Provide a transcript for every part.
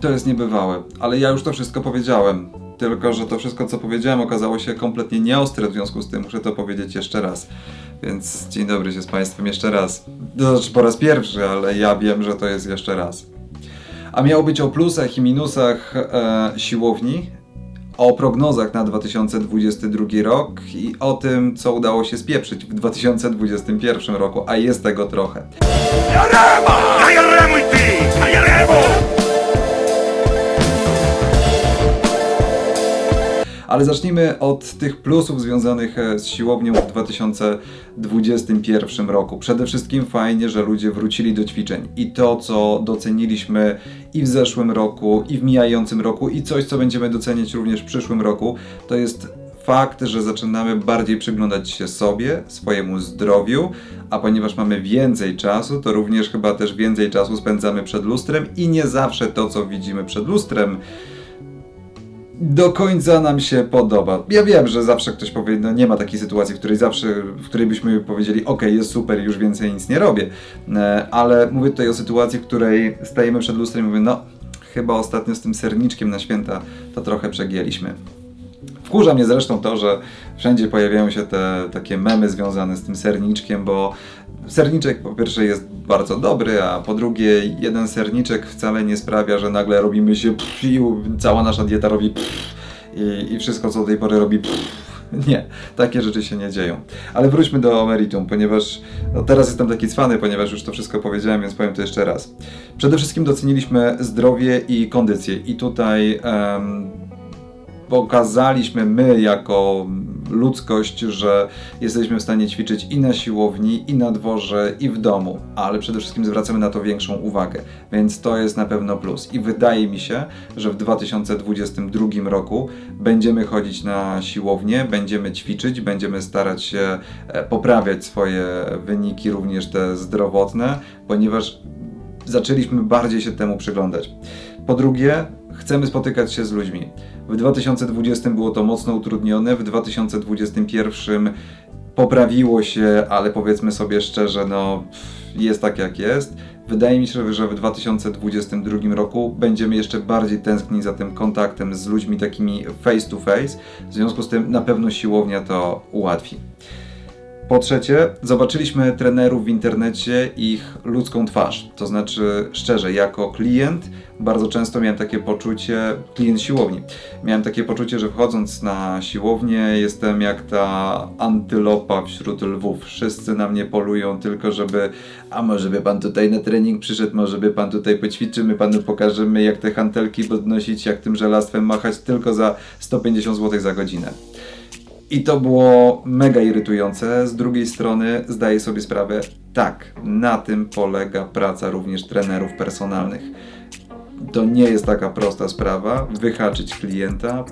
To jest niebywałe, ale ja już to wszystko powiedziałem. Tylko, że to wszystko, co powiedziałem, okazało się kompletnie nieostre, w związku z tym muszę to powiedzieć jeszcze raz. Więc dzień dobry się z Państwem jeszcze raz. To znaczy po raz pierwszy, ale ja wiem, że to jest jeszcze raz. A miało być o plusach i minusach e, siłowni, o prognozach na 2022 rok i o tym, co udało się spieprzyć w 2021 roku, a jest tego trochę. Dai al remo Ale zacznijmy od tych plusów związanych e, z siłownią w 2021 roku. Przede wszystkim fajnie, że ludzie wrócili do ćwiczeń i to, co doceniliśmy i w zeszłym roku, i w mijającym roku, i coś, co będziemy doceniać również w przyszłym roku, to jest fakt, że zaczynamy bardziej przyglądać się sobie, swojemu zdrowiu, a ponieważ mamy więcej czasu, to również chyba też więcej czasu spędzamy przed lustrem i nie zawsze to, co widzimy przed lustrem, do końca nam się podoba. Ja wiem, że zawsze ktoś powie, no nie ma takiej sytuacji, w której zawsze, w której byśmy powiedzieli, ok, jest super, już więcej nic nie robię. E, Ale mówię tutaj o sytuacji, w której stajemy przed lustrem i mówię, no chyba ostatnio z tym serniczkiem na święta to trochę przegięliśmy. Wkurza mnie zresztą to, że wszędzie pojawiają się te takie memy związane z tym serniczkiem, bo serniczek po pierwsze jest bardzo dobry, a po drugie jeden serniczek wcale nie sprawia, że nagle robimy się pff, i cała nasza dieta robi pff, i, i wszystko co do tej pory robi pff. Nie, takie rzeczy się nie dzieją. Ale wróćmy do meritum, ponieważ no teraz jestem taki cwany, ponieważ już to wszystko powiedziałem, więc powiem to jeszcze raz. Przede wszystkim doceniliśmy zdrowie i kondycję i tutaj em, pokazaliśmy my jako ludzkość, że jesteśmy w stanie ćwiczyć i na siłowni, i na dworze, i w domu, ale przede wszystkim zwracamy na to większą uwagę, więc to jest na pewno plus. I wydaje mi się, że w 2022 roku będziemy chodzić na siłownię, będziemy ćwiczyć, będziemy starać się e, poprawiać swoje wyniki, również te zdrowotne, ponieważ zaczęliśmy bardziej się temu przyglądać. Po drugie, chcemy spotykać się z ludźmi. W 2020 było to mocno utrudnione, w 2021 poprawiło się, ale powiedzmy sobie szczerze, no jest tak jak jest. Wydaje mi się, że w 2022 roku będziemy jeszcze bardziej tęsknić za tym kontaktem z ludźmi takimi face to face. W związku z tym na pewno siłownia to ułatwi. Po trzecie, zobaczyliśmy trenerów w internecie ich ludzką twarz. To znaczy, szczerze, jako klient bardzo często miałem takie poczucie, klient siłowni, miałem takie poczucie, że wchodząc na siłownię jestem jak ta antylopa wśród lwów. Wszyscy na mnie polują tylko, żeby a może by pan tutaj na trening przyszedł, może by pan tutaj poćwiczymy, panu pokażemy jak te hantelki podnosić, jak tym żelastwem machać tylko za 150 zł za godzinę. I to było mega irytujące. Z drugiej strony zdaję sobie sprawę, tak, na tym polega praca również trenerów personalnych. To nie jest taka prosta sprawa, wyhaczyć klienta,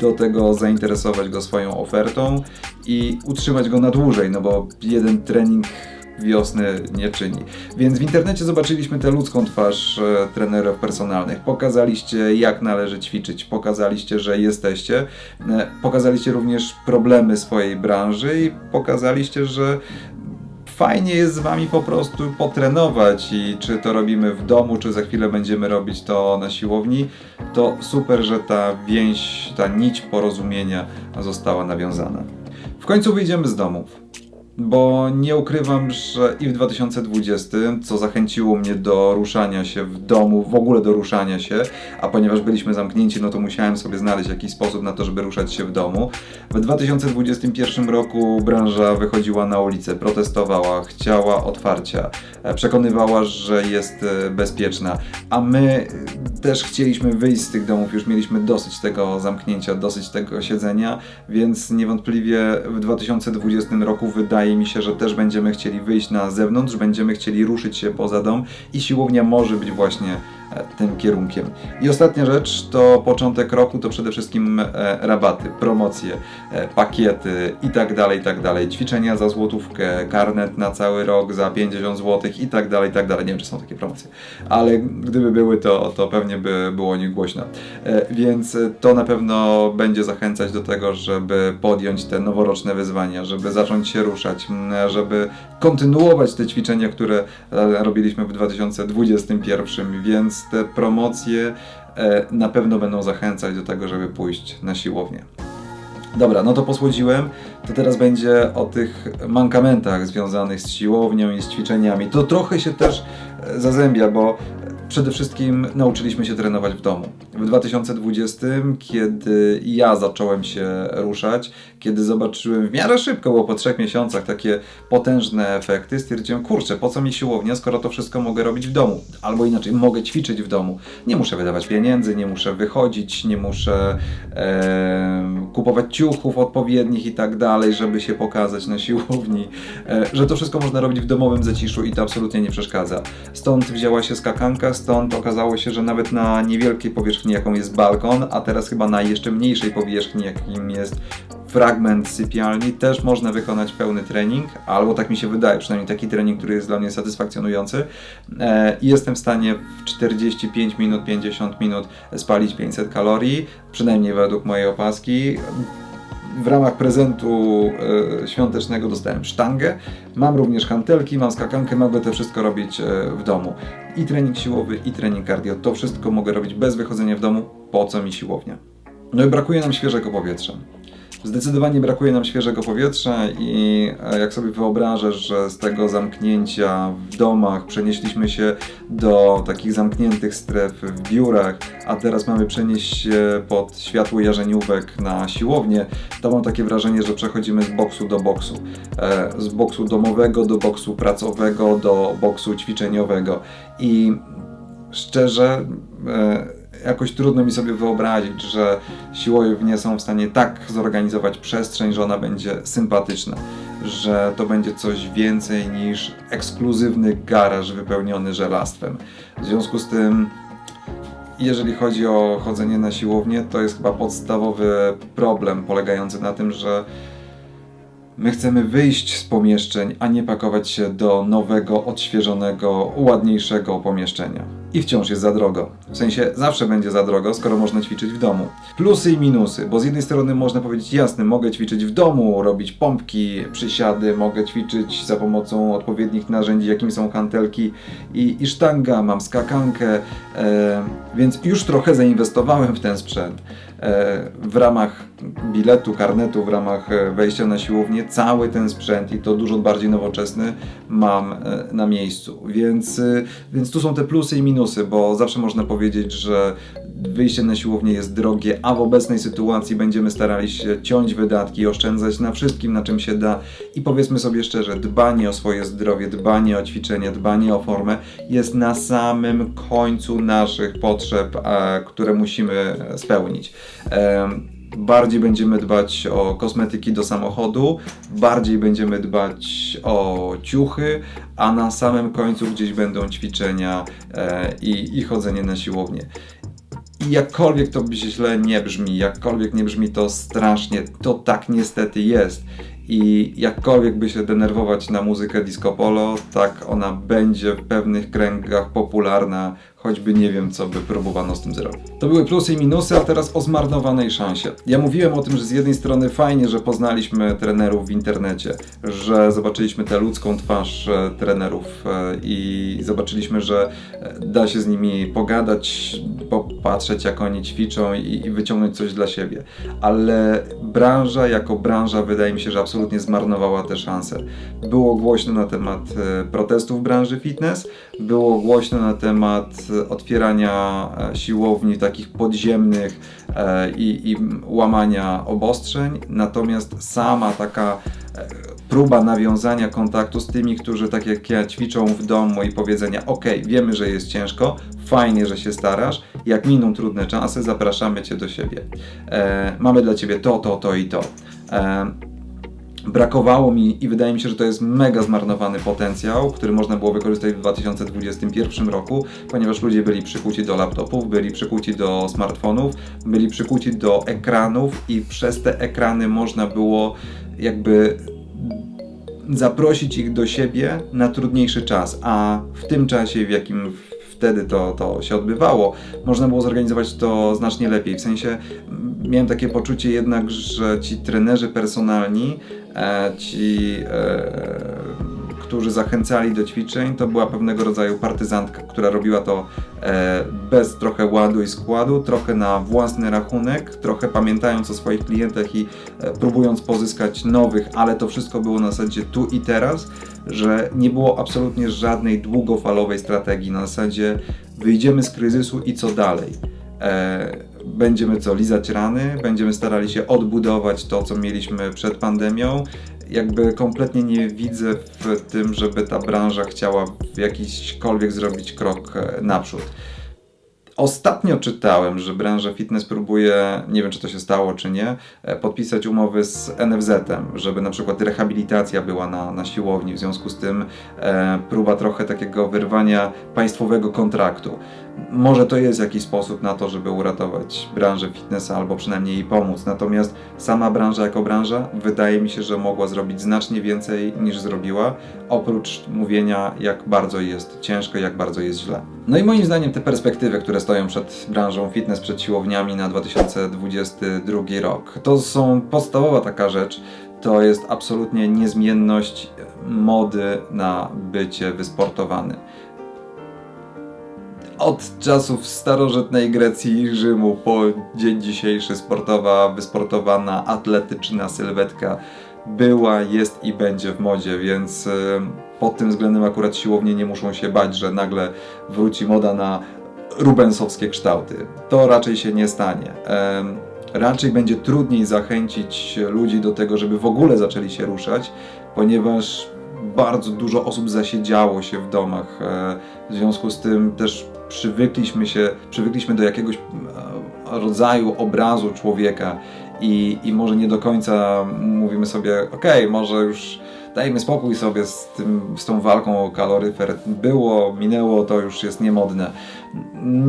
do tego zainteresować go swoją ofertą i utrzymać go na dłużej, no bo jeden trening wiosny nie czyni. Więc w internecie zobaczyliśmy tę ludzką twarz e, trenerów personalnych. Pokazaliście, jak należy ćwiczyć, pokazaliście, że jesteście, e, pokazaliście również problemy swojej branży i pokazaliście, że fajnie jest z wami po prostu potrenować i czy to robimy w domu, czy za chwilę będziemy robić to na siłowni, to super, że ta więź, ta nić porozumienia została nawiązana. W końcu wyjdziemy z domów bo nie ukrywam, że i w 2020, co zachęciło mnie do ruszania się w domu, w ogóle do ruszania się, a ponieważ byliśmy zamknięci, no to musiałem sobie znaleźć jakiś sposób na to, żeby ruszać się w domu. W 2021 roku branża wychodziła na ulicę, protestowała, chciała otwarcia, e, przekonywała, że jest e, bezpieczna, a my e, też chcieliśmy wyjść z tych domów, już mieliśmy dosyć tego zamknięcia, dosyć tego siedzenia, więc niewątpliwie w 2020 roku wydaje mi się, że też będziemy chcieli wyjść na zewnątrz, będziemy chcieli ruszyć się poza dom i siłownia może być właśnie tym kierunkiem. I ostatnia rzecz to początek roku, to przede wszystkim e, rabaty, promocje, e, pakiety i tak dalej, i tak. Ćwiczenia za złotówkę, karnet na cały rok za 50 zł i dalej, i tak dalej. Nie wiem, czy są takie promocje, ale gdyby były, to, to pewnie by było o nich głośno. E, Więc to na pewno będzie zachęcać do tego, żeby podjąć te noworoczne wyzwania, żeby zacząć się ruszać, żeby kontynuować te ćwiczenia, które robiliśmy w 2021, więc te promocje e, na pewno będą zachęcać do tego, żeby pójść na siłownię. Dobra, no to posłodziłem. To teraz będzie o tych mankamentach związanych z siłownią i z ćwiczeniami. To trochę się też e, zazębia, bo przede wszystkim nauczyliśmy się trenować w domu. W 2020, kiedy ja zacząłem się ruszać, kiedy zobaczyłem w miarę szybko, bo po trzech miesiącach takie potężne efekty, stwierdziłem, kurczę, po co mi siłownia, skoro to wszystko mogę robić w domu? Albo inaczej, mogę ćwiczyć w domu. Nie muszę wydawać pieniędzy, nie muszę wychodzić, nie muszę em, kupować ciuchów odpowiednich i tak dalej, żeby się pokazać na siłowni. E, że to wszystko można robić w domowym zaciszu i to absolutnie nie przeszkadza. Stąd wzięła się skakanka, stąd okazało się, że nawet na niewielkiej powierzchni, jaką jest balkon, a teraz chyba na jeszcze mniejszej powierzchni, jakim jest fragment sypialni, też można wykonać pełny trening, albo tak mi się wydaje, przynajmniej taki trening, który jest dla mnie satysfakcjonujący. E, I jestem w stanie w 45 minut, 50 minut spalić 500 kalorii, przynajmniej według mojej opaski w ramach prezentu e, świątecznego dostałem sztangę. Mam również hantelki, mam skakankę, mogę to wszystko robić e, w domu. I trening siłowy, i trening cardio. To wszystko mogę robić bez wychodzenia w domu. Po co mi siłownia? No i brakuje nam świeżego powietrza. Zdecydowanie brakuje nam świeżego powietrza i e, jak sobie wyobrażę, że z tego zamknięcia w domach przenieśliśmy się do takich zamkniętych stref w biurach, a teraz mamy przenieść się pod światło jarzeniówek na siłownię, to mam takie wrażenie, że przechodzimy z boksu do boksu. E, Z boksu domowego do boksu pracowego do boksu ćwiczeniowego. I szczerze, e, jakoś trudno mi sobie wyobrazić, że siłownie są w stanie tak zorganizować przestrzeń, że ona będzie sympatyczna, że to będzie coś więcej niż ekskluzywny garaż wypełniony żelastwem. W związku z tym, jeżeli chodzi o chodzenie na siłownię, to jest chyba podstawowy problem polegający na tym, że My chcemy wyjść z pomieszczeń, a nie pakować się do nowego, odświeżonego, ładniejszego pomieszczenia. I wciąż jest za drogo. W sensie zawsze będzie za drogo, skoro można ćwiczyć w domu. Plusy i minusy, bo z jednej strony można powiedzieć jasne, mogę ćwiczyć w domu, robić pompki, przysiady, mogę ćwiczyć za pomocą odpowiednich narzędzi, jakimi są hantelki i, i sztanga, mam skakankę, e, więc już trochę zainwestowałem w ten sprzęt. E, w ramach biletu, karnetu, w ramach e, wejścia na siłownię, cały ten sprzęt i to dużo bardziej nowoczesny mam e, na miejscu. Więc, e, więc tu są te plusy i minusy, bo zawsze można powiedzieć, że wyjście na siłownię jest drogie, a w obecnej sytuacji będziemy starali się ciąć wydatki, oszczędzać na wszystkim, na czym się da i powiedzmy sobie szczerze, dbanie o swoje zdrowie, dbanie o ćwiczenie, dbanie o formę jest na samym końcu naszych potrzeb, które musimy spełnić. Bardziej będziemy dbać o kosmetyki do samochodu, bardziej będziemy dbać o ciuchy, a na samym końcu gdzieś będą ćwiczenia e, i, i chodzenie na siłownię. I jakkolwiek to źle nie brzmi, jakkolwiek nie brzmi to strasznie, to tak niestety jest. I jakkolwiek by się denerwować na muzykę disco polo, tak ona będzie w pewnych kręgach popularna, choćby nie wiem, co by próbowano z tym zrobić. To były plusy i minusy, a teraz o zmarnowanej szansie. Ja mówiłem o tym, że z jednej strony fajnie, że poznaliśmy trenerów w internecie, że zobaczyliśmy tę ludzką twarz e, trenerów e, i zobaczyliśmy, że e, da się z nimi pogadać, popatrzeć jak oni ćwiczą i, wyciągnąć coś dla siebie. Ale branża jako branża wydaje mi się, że absolutnie zmarnowała tę szansę. Było głośno na temat protestów w branży fitness, było głośno na temat otwierania e, siłowni takich podziemnych e, i, i łamania obostrzeń, natomiast sama taka e, próba nawiązania kontaktu z tymi, którzy tak jak ja ćwiczą w domu i powiedzenia ok, wiemy, że jest ciężko, fajnie, że się starasz, jak miną trudne czasy, zapraszamy Cię do siebie. E, mamy dla Ciebie to, to, to i to. E, brakowało mi i wydaje mi się, że to jest mega zmarnowany potencjał, który można było wykorzystać w 2021 roku, ponieważ ludzie byli przykuci do laptopów, byli przykuci do smartfonów, byli przykuci do ekranów i przez te ekrany można było jakby zaprosić ich do siebie na trudniejszy czas, a w tym czasie, w jakim wtedy to, to się odbywało, można było zorganizować to znacznie lepiej. W sensie m, miałem takie poczucie jednak, że ci trenerzy personalni, e, ci, e, którzy zachęcali do ćwiczeń, to była pewnego rodzaju partyzantka, która robiła to e, bez trochę ładu i składu, trochę na własny rachunek, trochę pamiętając o swoich klientach i e, próbując pozyskać nowych, ale to wszystko było na zasadzie tu i teraz, że nie było absolutnie żadnej długofalowej strategii. Na zasadzie wyjdziemy z kryzysu i co dalej. E, będziemy co, lizać rany, będziemy starali się odbudować to, co mieliśmy przed pandemią. Jakby kompletnie nie widzę w tym, żeby ta branża chciała w jakiśkolwiek zrobić krok e, naprzód. Ostatnio czytałem, że branża fitness próbuje, nie wiem czy to się stało czy nie, e, podpisać umowy z NFZ-em, żeby na przykład rehabilitacja była na, na siłowni, w związku z tym e, próba trochę takiego wyrwania państwowego kontraktu. Może to jest jakiś sposób na to, żeby uratować branżę fitnessa albo przynajmniej jej pomóc, natomiast sama branża jako branża wydaje mi się, że mogła zrobić znacznie więcej niż zrobiła, oprócz mówienia jak bardzo jest ciężko, jak bardzo jest źle. No i moim zdaniem te perspektywy, które stoją przed branżą fitness, przed siłowniami na 2022 rok, to są podstawowa taka rzecz, to jest absolutnie niezmienność mody na bycie wysportowany. Od czasów starożytnej Grecji i Rzymu po dzień dzisiejszy sportowa, wysportowana, atletyczna sylwetka była, jest i będzie w modzie, więc y, pod tym względem akurat siłownie nie muszą się bać, że nagle wróci moda na rubensowskie kształty. To raczej się nie stanie. Raczej będzie trudniej zachęcić ludzi do tego, żeby w ogóle zaczęli się ruszać, ponieważ bardzo dużo osób zasiedziało się w domach. E, W związku z tym też przywykliśmy się, przywykliśmy do jakiegoś rodzaju obrazu człowieka i, i może nie do końca mówimy sobie, okej, może już dajmy spokój sobie z, tym, z tą walką o kaloryfer. Było, minęło, to już jest niemodne.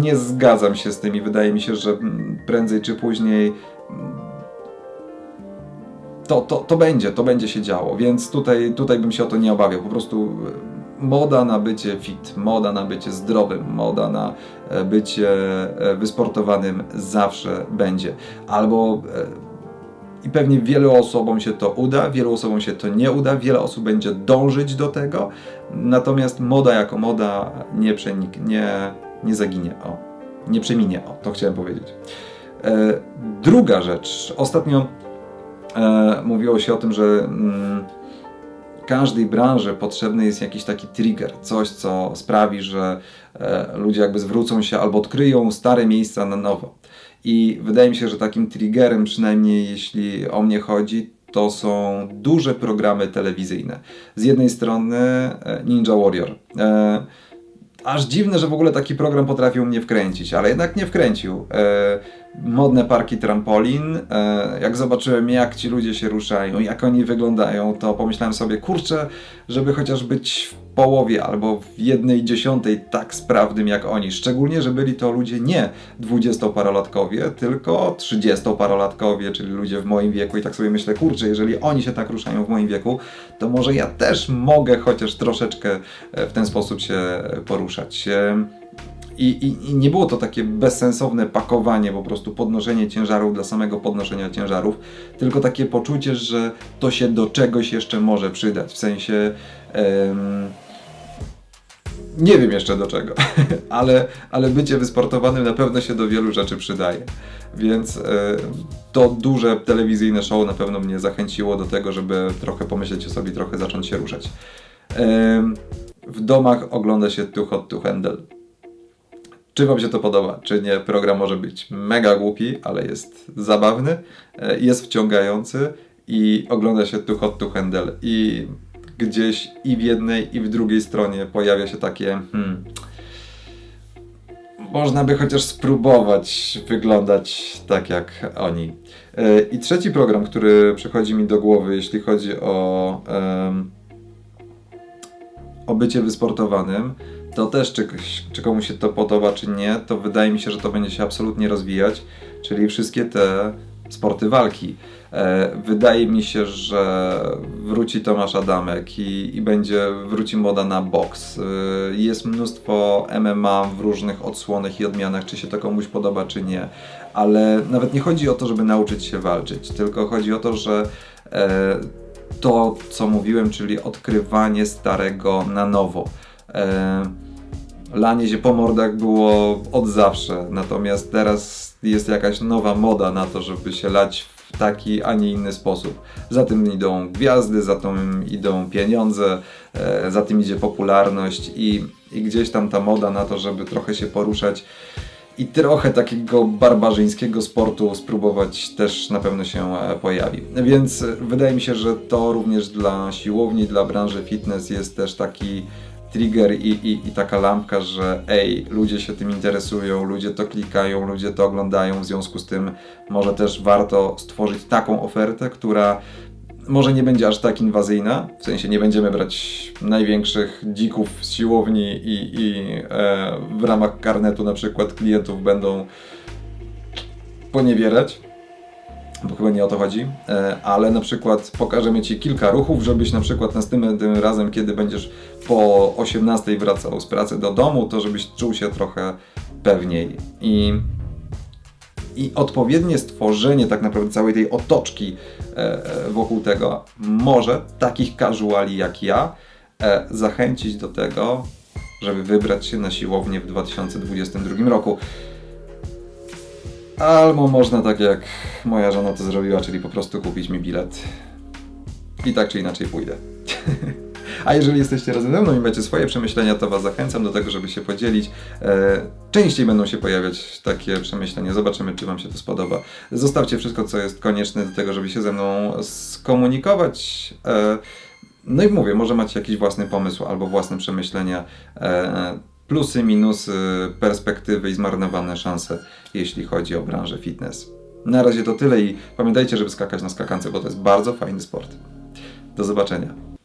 Nie zgadzam się z tym i wydaje mi się, że prędzej czy później to, to, to będzie, to będzie się działo, więc tutaj, tutaj bym się o to nie obawiał. Po prostu moda na bycie fit, moda na bycie zdrowym, moda na e, bycie e, wysportowanym zawsze będzie. Albo e, i pewnie wielu osobom się to uda, wielu osobom się to nie uda, wiele osób będzie dążyć do tego, natomiast moda jako moda nie przenik, nie, nie zaginie, o, nie przeminie, o, to chciałem powiedzieć. E, druga rzecz, ostatnio e, mówiło się o tym, że mm, każdej branży potrzebny jest jakiś taki trigger, coś co sprawi, że e, ludzie jakby zwrócą się albo odkryją stare miejsca na nowo. I wydaje mi się, że takim triggerem, przynajmniej jeśli o mnie chodzi, to są duże programy telewizyjne. Z jednej strony e, Ninja Warrior. E, aż dziwne, że w ogóle taki program potrafił mnie wkręcić, ale jednak nie wkręcił. Modne parki trampolin, e, jak zobaczyłem jak ci ludzie się ruszają, jak oni wyglądają, to pomyślałem sobie, kurczę, żeby chociaż być w połowie albo w jednej dziesiątej tak sprawnym jak oni. Szczególnie, że byli to ludzie nie dwudziestoparolatkowie, tylko trzydziestoparolatkowie, czyli ludzie w moim wieku i tak sobie myślę, kurczę, jeżeli oni się tak ruszają w moim wieku, to może ja też mogę chociaż troszeczkę e, w ten sposób się e, poruszać. I, i, I nie było to takie bezsensowne pakowanie, po prostu podnoszenie ciężarów dla samego podnoszenia ciężarów, tylko takie poczucie, że to się do czegoś jeszcze może przydać. W sensie. em, nie wiem jeszcze do czego, ale, ale bycie wysportowanym na pewno się do wielu rzeczy przydaje. Więc e, to duże telewizyjne show na pewno mnie zachęciło do tego, żeby trochę pomyśleć o sobie, trochę zacząć się ruszać. W domach ogląda się Hot to Handle. Czy Wam się to podoba, czy nie? Program może być mega głupi, ale jest zabawny, e, jest wciągający i ogląda się tu hot to handle. I gdzieś i w jednej, i w drugiej stronie pojawia się takie hmm, można by chociaż spróbować wyglądać tak jak oni. E, I trzeci program, który przychodzi mi do głowy, jeśli chodzi o, o bycie wysportowanym, to też czy, czy komuś się to podoba, czy nie, to wydaje mi się, że to będzie się absolutnie rozwijać, czyli wszystkie te sporty walki. E, wydaje mi się, że wróci Tomasz Adamek i, i będzie, wróci moda na boks. E, jest mnóstwo MMA w różnych odsłonach i odmianach, czy się to komuś podoba, czy nie. Ale nawet nie chodzi o to, żeby nauczyć się walczyć, tylko chodzi o to, że e, to, co mówiłem, czyli odkrywanie starego na nowo. Lanie się po mordach było od zawsze, natomiast teraz jest jakaś nowa moda na to, żeby się lać w taki, a nie inny sposób. Za tym idą gwiazdy, za tym idą pieniądze, e, za tym idzie popularność i, i gdzieś tam ta moda na to, żeby trochę się poruszać i trochę takiego barbarzyńskiego sportu spróbować też na pewno się e, pojawi. Więc wydaje mi się, że to również dla siłowni, dla branży fitness jest też taki trigger i, i, i taka lampka, że ej, ludzie się tym interesują, ludzie to klikają, ludzie to oglądają, w związku z tym może też warto stworzyć taką ofertę, która może nie będzie aż tak inwazyjna, w sensie nie będziemy brać największych dzików z siłowni i, i e, w ramach karnetu na przykład klientów będą poniewierać, bo chyba nie o to chodzi, e, ale na przykład pokażemy Ci kilka ruchów, żebyś na przykład następnym razem, kiedy będziesz po 18 wracał z pracy do domu, to żebyś czuł się trochę pewniej. I i odpowiednie stworzenie tak naprawdę całej tej otoczki e, e, wokół tego. Może takich casuali jak ja zachęcić do tego, żeby wybrać się na siłownię w 2022 roku. Albo można tak jak moja żona to zrobiła, czyli po prostu kupić mi bilet. I tak czy inaczej pójdę. A jeżeli jesteście razem ze mną i macie swoje przemyślenia, to Was zachęcam do tego, żeby się podzielić. E, częściej będą się pojawiać takie przemyślenia. Zobaczymy, czy Wam się to spodoba. Zostawcie wszystko, co jest konieczne do tego, żeby się ze mną skomunikować. E, no i mówię, może macie jakiś własny pomysł albo własne przemyślenia. E, plusy, minusy, perspektywy i zmarnowane szanse, jeśli chodzi o branżę fitness. Na razie to tyle i pamiętajcie, żeby skakać na skakance, bo to jest bardzo fajny sport. Do zobaczenia.